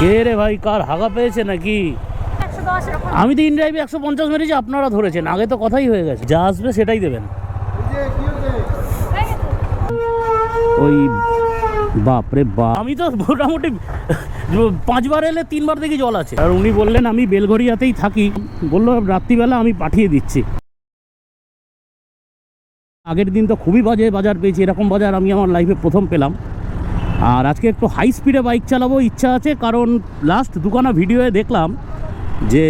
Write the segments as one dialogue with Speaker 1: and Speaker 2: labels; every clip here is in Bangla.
Speaker 1: কে রে ভাই কার হাগা পেয়েছে নাকি? আমি তো ইন ড্রাইভে একশো পঞ্চাশ মেরেছি আপনারা ধরেছেন আগে তো কথাই হয়ে গেছে। যা আসবে সেটাই দেবেন। ওই বাপ রে বাপ। আমি তো মোটামুটি পাঁচবার এলে তিনবার দেখি জল আছে। আর উনি বললেন আমি বেলঘরিয়াতেই থাকি। বলল রাত্রিবেলা আমি পাঠিয়ে দিচ্ছি। আগের দিন তো খুবই বাজে বাজার পেয়েছি এরকম বাজার আমি আমার লাইফে প্রথম পেলাম। আর আজকে একটু হাই স্পিডে বাইক চালাবো, ইচ্ছা আছে, কারণ লাস্ট দুখানা ভিডিওয়ে দেখলাম যে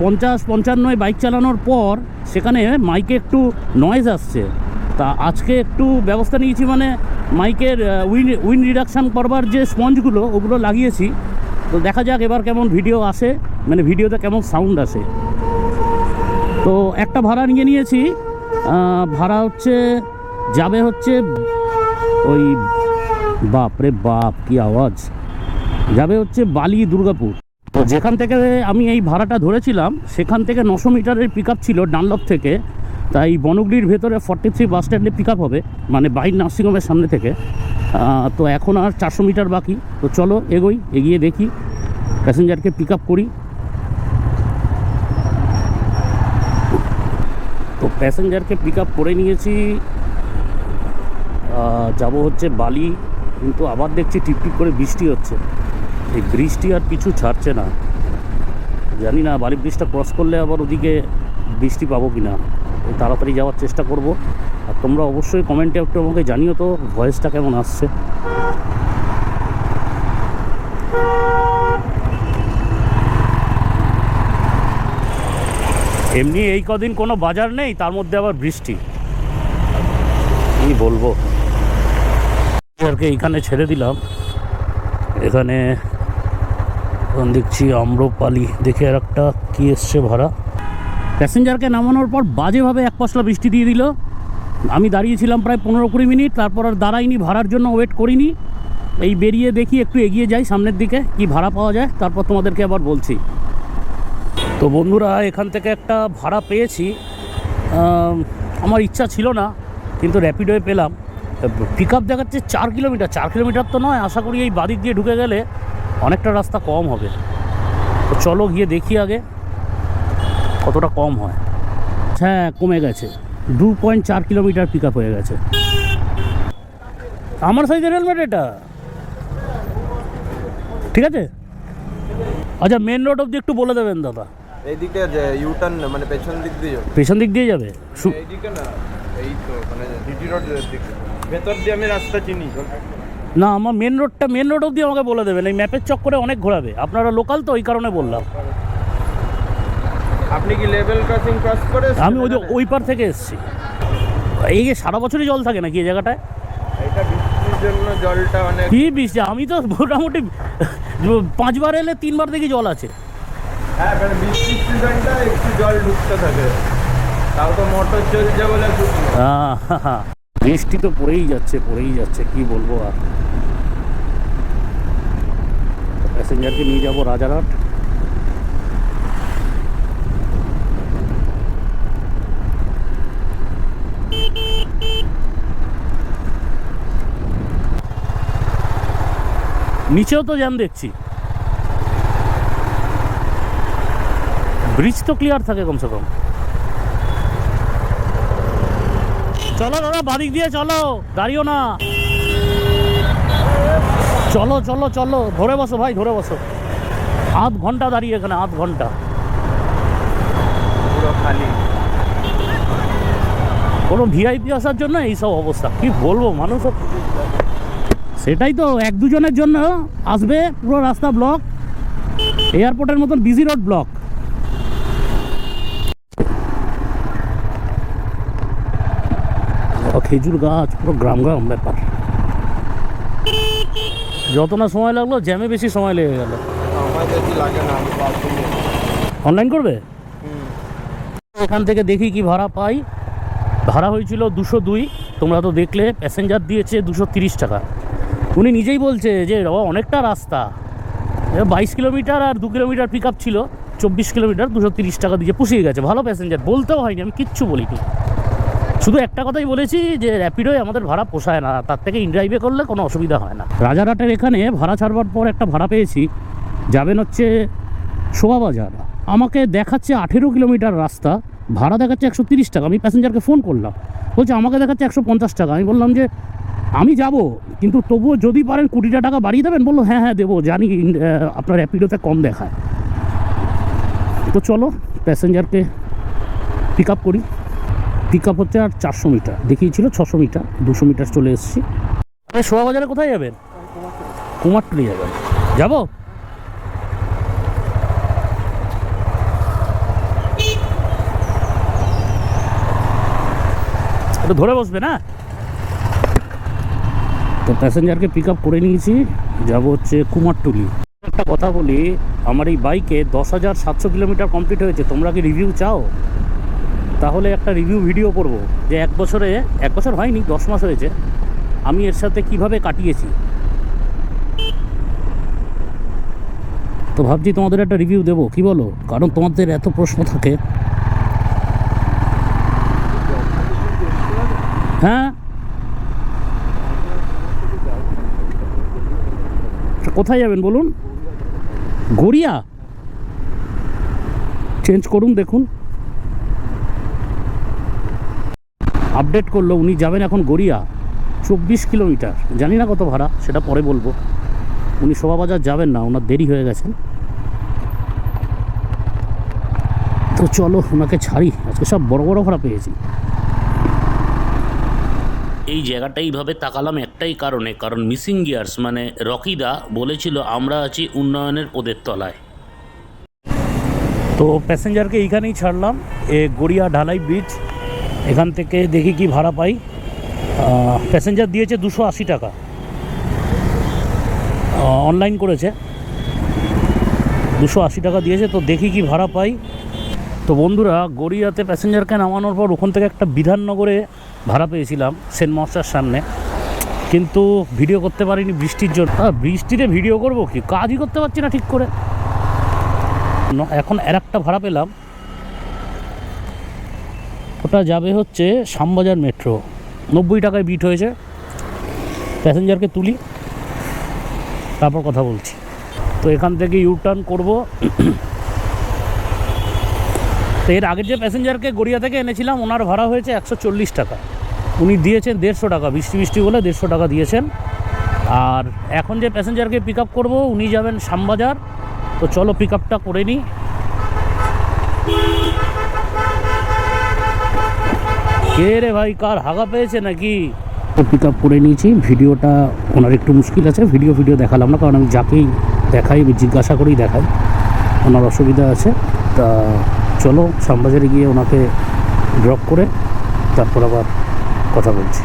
Speaker 1: পঞ্চাশ পঞ্চান্নয় বাইক চালানোর পর সেখানে মাইকে একটু নয়েজ আসছে। তা আজকে একটু ব্যবস্থা নিয়েছি মানে মাইকের উইন উইন রিডাকশান করবার যে স্পঞ্জগুলো ওগুলো লাগিয়েছি। তো দেখা যাক এবার কেমন ভিডিও আসে মানে ভিডিওতে কেমন সাউন্ড আসে। তো একটা ভাড়া নিয়ে নিয়েছি ভাড়া হচ্ছে, যাবে হচ্ছে ওই বাপ রে বাপ, কি আওয়াজ। যাবে হচ্ছে বালি দুর্গাপুর। তো যেখান থেকে আমি এই ভাড়াটা ধরেছিলাম, সেখান থেকে নশো মিটারের পিক ছিল ডানলপ থেকে। তাই বনগুলির ভেতরে ফর্টি থ্রি বাস স্ট্যান্ডে পিক হবে মানে বাইর নার্সিংহোমের সামনে থেকে। তো এখন আর চারশো মিটার বাকি। তো চলো এগোই, এগিয়ে দেখি প্যাসেঞ্জারকে পিক করি। তো প্যাসেঞ্জারকে পিক করে নিয়েছি। যাব হচ্ছে বালি কিন্তু আবার দেখছি টিপটিপ করে বৃষ্টি হচ্ছে। এই বৃষ্টি আর পিছু ছাড়ছে না। জানি না বালি ব্রিজটা ক্রস করলে আবার ওদিকে বৃষ্টি পাবো কি না তাড়াতাড়ি যাওয়ার চেষ্টা করব। আর তোমরা অবশ্যই কমেন্টে একটু আমাকে জানিও তো ভয়েসটা কেমন আসছে। এমনি এই কদিন কোনো বাজার নেই, তার মধ্যে আবার বৃষ্টি। কি বলব? আর কি এইখানে ছেড়ে দিলাম। এখানে এখন দেখছি আম্রপালি দেখে আর একটা কি এসছে ভাড়া। প্যাসেঞ্জারকে নামানোর পর বাজেভাবে এক পশলা বৃষ্টি দিয়ে দিল। আমি দাঁড়িয়েছিলাম প্রায় পনেরো কুড়ি মিনিট, তারপর আর দাঁড়াইনি, ভাড়ার জন্য ওয়েট করিনি। এই বেরিয়ে দেখি একটু এগিয়ে যাই সামনের দিকে, কি ভাড়া পাওয়া যায়, তারপর তোমাদেরকে আবার বলছি। তো বন্ধুরা, এখান থেকে একটা ভাড়া পেয়েছি। আমার ইচ্ছা ছিল না, কিন্তু র্যাপিডোয়ে পেলাম। পিক আপ দেখাচ্ছে চার কিলোমিটার চার কিলোমিটার তো নয় আশা করি এই বাদিক দিয়ে ঢুকে গেলে অনেকটা রাস্তা কম হবে। তো চলো গিয়ে দেখি আগে কতটা কম হয়। হ্যাঁ কমে গেছে। দু পয়েন্ট চার কিলোমিটার পিক আপ হয়ে গেছে। আমার সাইজের হেলমেট এটা? ঠিক আছে? আচ্ছা মেন রোড অবধি একটু বলে দেবেন দাদা।
Speaker 2: ইউটার্ন মানে পেছন দিক দিয়ে যাবে।
Speaker 1: পেছন দিক দিয়ে যাবে?
Speaker 2: না এই তো মানে জিটি রোডের দিকে। ভেতর দিয়ে আমি রাস্তা চিনি
Speaker 1: না আমার মেন রোডটা মেন রোড অবধি আমাকে বলে দেবেন। এই ম্যাপের চক্করে অনেক ঘোরাবে। আপনারা লোকাল তো ওই কারণে বললাম।
Speaker 2: আপনি কি লেভেল ক্রসিং ক্রস করে
Speaker 1: আমি ওই যে- ওই পার থেকে এসেছি। এই যে সারা বছরই জল থাকে নাকি এই জায়গাটায়?
Speaker 2: এটা বৃষ্টির জন্য জলটা অনেক
Speaker 1: কি বৃষ্টি? আমি তো মোটামুটি পাঁচবার এলে তিনবার দেখি জল আছে।
Speaker 2: হ্যাঁ মানে বৃষ্টির সিজনটা একটু জল ঢুকতে থাকে। তাও তো মোটর চলছে বলে
Speaker 1: আহা, বৃষ্টি তো পড়েই যাচ্ছে পড়েই যাচ্ছে, কি বলব আর। প্যাসেঞ্জারকে নিয়ে যাব রাজারহাট। নিচেও তো জ্যাম দেখছি। ব্রিজ তো ক্লিয়ার থাকে কমসে কম। চলো দাদা বাদিক দিয়ে চলো। দাঁড়িও না। চলো চলো চলো। ধরে বসো ভাই ধরে বসো। আধ ঘণ্টা দাঁড়িয়ে এখানে আধ ঘণ্টা।
Speaker 2: পুরো খালি।
Speaker 1: কোনো ভিআইপি আসার জন্য এইসব অবস্থা। কি বলব মানুষ সেটাই তো এক দুজনের জন্য আসবে পুরো রাস্তা ব্লক। এয়ারপোর্টের মতন বিজি রোড ব্লক খেজুর গাছ পুরো গ্রাম গ্রাম ব্যাপার। যত না সময় লাগল জ্যামে বেশি সময় লেগে গেল। অনলাইন করবে? এখান থেকে দেখি কি ভাড়া পাই। ভাড়া হয়েছিল দুশো দুই তোমরা তো দেখলে প্যাসেঞ্জার দিয়েছে দুশো তিরিশ টাকা। উনি নিজেই বলছে যে ও অনেকটা রাস্তা। বাইশ কিলোমিটার আর দু কিলোমিটার পিক আপ ছিল চব্বিশ কিলোমিটার দুশো তিরিশ টাকা দিয়ে পুষিয়ে গেছে। ভালো প্যাসেঞ্জার বলতেও হয়নি আমি কিচ্ছু বলিনি। শুধু একটা কথাই বলেছি যে র্যাপিডোয় আমাদের ভাড়া পোষায় না, তার থেকে ইনড্রাইভে করলে কোনো অসুবিধা হয় না। রাজারহাটের এখানে ভাড়া ছাড়বার পর একটা ভাড়া পেয়েছি, যাবেন হচ্ছে শোভাবাজার আমাকে দেখাচ্ছে আঠেরো কিলোমিটার রাস্তা, ভাড়া দেখাচ্ছে একশো তিরিশ টাকা, আমি প্যাসেঞ্জারকে ফোন করলাম। বলছে, আমাকে দেখাচ্ছে একশো পঞ্চাশ টাকা। আমি বললাম যে, আমি যাব, কিন্তু তবুও যদি পারেন কুড়িটা টাকা বাড়িয়ে দেবেন? বলল হ্যাঁ হ্যাঁ দেবো, জানি আপনার র্যাপিডোতে কম দেখায়। তো চলো, প্যাসেঞ্জারকে পিক আপ করি। পিক আপ হচ্ছে আর চারশো মিটার। দেখিয়েছিল ছশো মিটার, দুশো মিটার চলে এসেছি। আরে শোভাবাজারে কোথায় যাবেন? কুমারটুলি যাবেন। যাব? ধরে বসবে না? তো প্যাসেঞ্জারকে পিক আপ করে নিয়েছি। যাব হচ্ছে কুমারটুলি একটা কথা বলি, আমার এই বাইকে দশ হাজার সাতশো কিলোমিটার কমপ্লিট হয়েছে। তোমরা কি রিভিউ চাও? তাহলে একটা রিভিউ ভিডিও করব যে এক বছরে, এক বছর হয়নি, দশ মাস হয়েছে, আমি এর সাথে কীভাবে কাটিয়েছি? তো ভাবছি তোমাদের একটা রিভিউ দেবো, কি বলো? কারণ তোমাদের এত প্রশ্ন থাকে। হ্যাঁ? কোথায় যাবেন বলুন? গড়িয়া? চেঞ্জ করুন, দেখুন। আপডেট করল উনি যাবেন এখন গড়িয়া চব্বিশ কিলোমিটার। জানি না কত ভাড়া সেটা পরে বলব। উনি শোভাবাজার যাবেন না ওনার দেরি হয়ে গেছেন তো চলো ওনাকে ছাড়ি। আজকে সব বড় বড় ভাড়া পেয়েছি। এই জায়গাটা এইভাবে তাকালাম একটাই কারণে কারণ মিসিং গিয়ার্স মানে রকিদা বলেছিল আমরা আছি উন্নয়নের পদের তলায়। তো প্যাসেঞ্জারকে এইখানেই ছাড়লাম এ গড়িয়া ঢালাই ব্রিজ। এখান থেকে দেখি কি ভাড়া পাই। প্যাসেঞ্জার দিয়েছে দুশো আশি টাকা। অনলাইন করেছে। দুশো আশি টাকা দিয়েছে, তো দেখি কি ভাড়া পাই। তো বন্ধুরা, গড়িয়াতে প্যাসেঞ্জারকে নামানোর পর ওখান থেকে একটা বিধাননগরে ভাড়া পেয়েছিলাম, সেন্ট মশার সামনে। কিন্তু ভিডিও করতে পারিনি বৃষ্টির জন্য। বৃষ্টিতে ভিডিও করব কি? কাজই করতে পারছি না ঠিক করে। এখন আর একটা ভাড়া পেলাম। ওটা যাবে হচ্ছে শ্যামবাজার মেট্রো। নব্বই টাকায় বিট হয়েছে। প্যাসেঞ্জারকে তুলি। তারপর কথা বলছি। তো এখান থেকে ইউ টার্ন করব। তো এর আগের যে প্যাসেঞ্জারকে গড়িয়া থেকে এনেছিলাম, ওনার ভাড়া হয়েছে একশো চল্লিশ টাকা। উনি দিয়েছেন দেড়শো টাকা, বৃষ্টি বৃষ্টি বলে দেড়শো টাকা দিয়েছেন। আর এখন যে প্যাসেঞ্জারকে পিক আপ করব, উনি যাবেন শ্যামবাজার। তো চলো পিক আপটা করে নিই। কে রে ভাই কার হাগা পেয়েছে নাকি? পিক আপ করে নিয়েছি। ভিডিওটা ওনার একটু মুশকিল আছে ভিডিও ভিডিও দেখালাম না কারণ আমি যাকেই দেখাই জিজ্ঞাসা করেই দেখাই। ওনার অসুবিধা আছে তা চলো শ্যামবাজারে গিয়ে ওনাকে ড্রপ করে তারপর আবার কথা বলছি।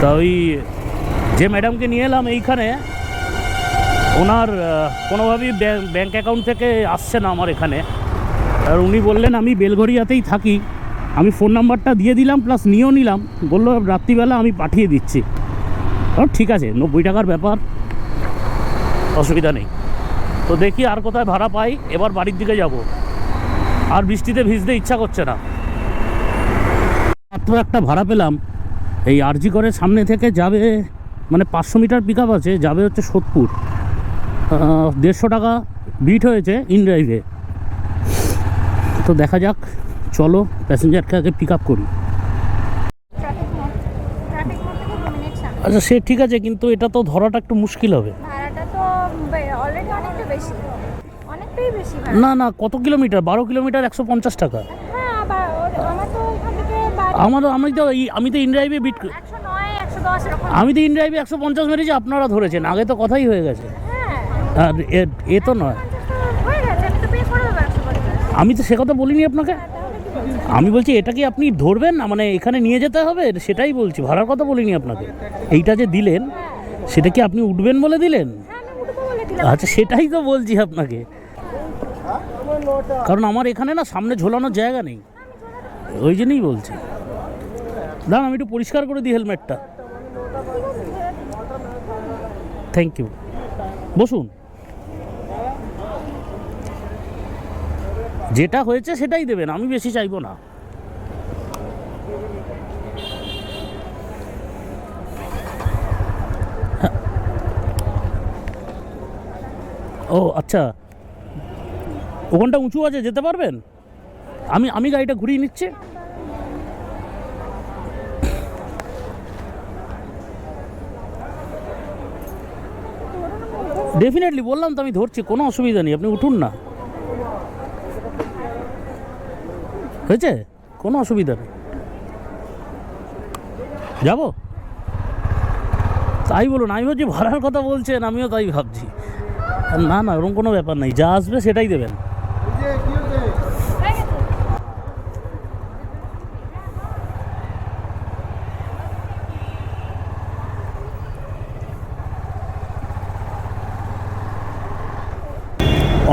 Speaker 1: তা ওই যে ম্যাডামকে নিয়ে এলাম এইখানে ওনার কোনোভাবেই ব্যাঙ্ক অ্যাকাউন্ট থেকে আসছে না আমার এখানে। আর উনি বললেন, আমি বেলঘরিয়াতেই থাকি। আমি ফোন নাম্বারটা দিয়ে দিলাম প্লাস নিয়েও নিলাম। বলল, রাত্রিবেলা আমি পাঠিয়ে দিচ্ছি। ঠিক আছে, নব্বই টাকার ব্যাপার। অসুবিধা নেই। তো দেখি আর কোথায় ভাড়া পাই। এবার বাড়ির দিকে যাব। আর বৃষ্টিতে ভিজতে ইচ্ছা করছে না। মাত্র একটা ভাড়া পেলাম। এই আরজি করে সামনে থেকে যাবে মানে পাঁচশো মিটার পিক আছে, যাবে হচ্ছে সোদপুর। দেড়শো টাকা বিট হয়েছে ইন ড্রাইভে তো দেখা যাক চলো প্যাসেঞ্জারকে আগে পিক আপ করি। আচ্ছা সে ঠিক আছে কিন্তু এটা তো ধরাটা একটু মুশকিল হবে। না না কত কিলোমিটার? বারো কিলোমিটার একশো পঞ্চাশ টাকা।
Speaker 3: হ্যাঁ আমার
Speaker 1: আমি তো আমি তো ইনড্রাইভে বিট আমি তো ইনড্রাইভে একশো পঞ্চাশ মেরেছি আপনারা ধরেছেন আগে তো কথাই হয়ে গেছে।
Speaker 3: হ্যাঁ।
Speaker 1: আর এ তো নয়
Speaker 3: পঞ্চাশ তো হয়ে গেছে আমি তো পে করে দেবো একশো পঞ্চাশ
Speaker 1: আমি তো সে কথা বলিনি আপনাকে। আমি বলছি, এটা কি আপনি ধরবেন না? মানে এখানে নিয়ে যেতে হবে? সেটাই বলছি, ভাড়ার কথা বলিনি আপনাকে। এইটা যে দিলেন, সেটা কি আপনি উঠবেন বলে দিলেন? আচ্ছা সেটাই তো বলছি আপনাকে। কারণ আমার এখানে না, সামনে ঝোলানোর জায়গা নেই। ওই জন্যই বলছি। দাঁড়ান, আমি একটু পরিষ্কার করে দিই হেলমেটটা। থ্যাংক ইউ বসুন। যেটা হয়েছে সেটাই দেবেন, আমি বেশি চাইব না। ও আচ্ছা। ওখানটা উঁচু আছে, যেতে পারবেন? আমি আমি গাড়িটা ঘুরিয়ে নিচ্ছি। ডেফিনেটলি বললাম তো আমি ধরছি, কোনো অসুবিধা নেই, আপনি উঠুন না। হয়েছে? কোনো অসুবিধা নেই। যাব? তাই বলুন, আমি ভাবছি ভাড়ার কথা বলছেন, আমিও তাই ভাবছি। না না, ওরকম কোনো ব্যাপার নেই, যা আসবে সেটাই দেবেন।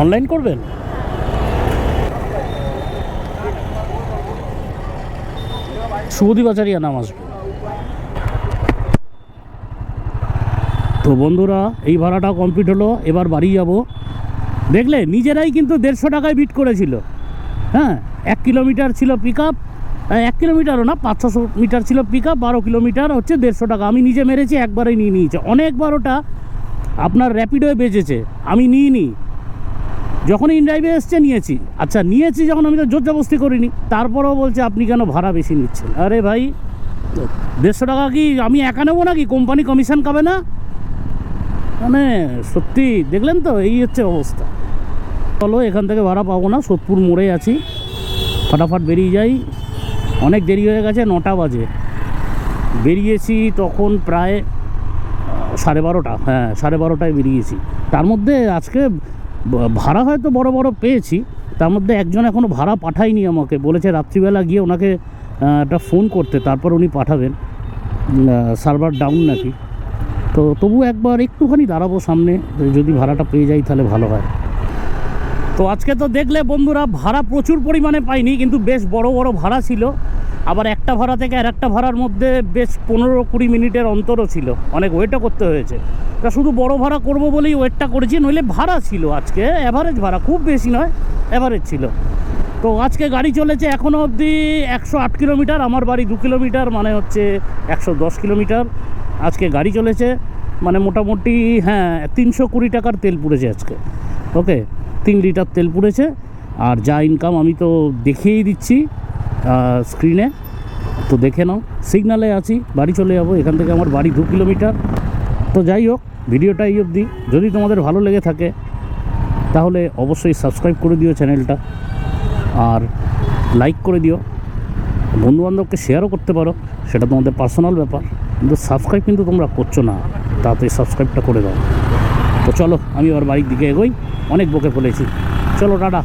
Speaker 1: অনলাইন করবেন? শুভদীপ আচারিয়া নাম আসবে। তো বন্ধুরা, এই ভাড়াটা কমপ্লিট হলো। এবার বাড়ি যাব। দেখলে, নিজেরাই কিন্তু দেড়শো টাকায় বিট করেছিল। হ্যাঁ এক কিলোমিটার ছিল পিক আপ এক কিলোমিটারও না, পাঁচ ছশো মিটার ছিল পিক আপ বারো কিলোমিটার হচ্ছে দেড়শো টাকা। আমি নিজে মেরেছি, একবারেই নিয়ে নিয়েছে। অনেকবার ওটা আপনার র্যাপিডোয়ে বেজেছে আমি নিই নি যখন ইনড্রাইভে এসছে, নিয়েছি। আচ্ছা নিয়েছি যখন আমি তো জোর জবস্তি করিনি, তারপরেও বলছে, আপনি কেন ভাড়া বেশি নিচ্ছেন? আরে ভাই, দেড়শো টাকা কি আমি একা নেব নাকি? কোম্পানি কমিশন খাবে না? মানে সত্যি, দেখলেন তো, এই হচ্ছে অবস্থা। চলো এখান থেকে ভাড়া পাবো না, সোদপুর মোড়ে আছি। ফটাফট বেরিয়ে যাই। অনেক দেরি হয়ে গেছে, নটা বাজে। বেরিয়েছি তখন প্রায় সাড়ে বারোটা হ্যাঁ সাড়ে বারোটায় বেরিয়েছি। তার মধ্যে আজকে ভাড়া হয়তো বড় বড় পেয়েছি, তার মধ্যে একজন এখনও ভাড়া পাঠায়নি আমাকে, বলেছে রাত্রিবেলা গিয়ে ওনাকে একটা ফোন করতে, তারপর উনি পাঠাবেন সার্ভার ডাউন নাকি। তো তবু একবার একটুখানি দাঁড়াবো সামনে, যদি ভাড়াটা পেয়ে যাই তাহলে ভালো হয়। তো আজকে তো দেখলে বন্ধুরা, ভাড়া প্রচুর পরিমাণে পাইনি, কিন্তু বেশ বড় বড় ভাড়া ছিল। আবার একটা ভাড়া থেকে আর একটা ভাড়ার মধ্যে বেশ পনেরো কুড়ি মিনিটের অন্তরও ছিল। অনেক ওয়েটও করতে হয়েছে। তা শুধু বড় ভাড়া করব বলেই ওয়েটটা করেছি, নইলে ভাড়া ছিল আজকে। অ্যাভারেজ ভাড়া, খুব বেশি নয় অ্যাভারেজ ছিল। তো আজকে গাড়ি চলেছে এখনও অবধি একশো আট কিলোমিটার, আমার বাড়ি দু কিলোমিটার মানে হচ্ছে একশো দশ কিলোমিটার। আজকে গাড়ি চলেছে মানে মোটামুটি হ্যাঁ তিনশো কুড়ি টাকার তেল পুড়েছে আজকে। ওকে তিন লিটার তেল পুড়েছে। আর যা ইনকাম আমি তো দেখিয়েই দিচ্ছি। স্ক্রিনে তো দেখে নাও সিগনালে আছি, বাড়ি চলে যাব, এখান থেকে আমার বাড়ি দু কিলোমিটার তো যাই হোক, ভিডিওটা এই অবধি। যদি তোমাদের ভালো লেগে থাকে, তাহলে অবশ্যই সাবস্ক্রাইব করে দিও চ্যানেলটা আর লাইক করে দিও। বন্ধুবান্ধবকে শেয়ারও করতে পারো, সেটা তোমাদের পার্সোনাল ব্যাপার। কিন্তু সাবস্ক্রাইব কিন্তু তোমরা করছ না, তাড়াতাড়ি সাবস্ক্রাইবটা করে দাও। তো চলো, আমি আবার বাড়ির দিকে এগোই, অনেক বকে ফেলেছি। চলো, টাটা।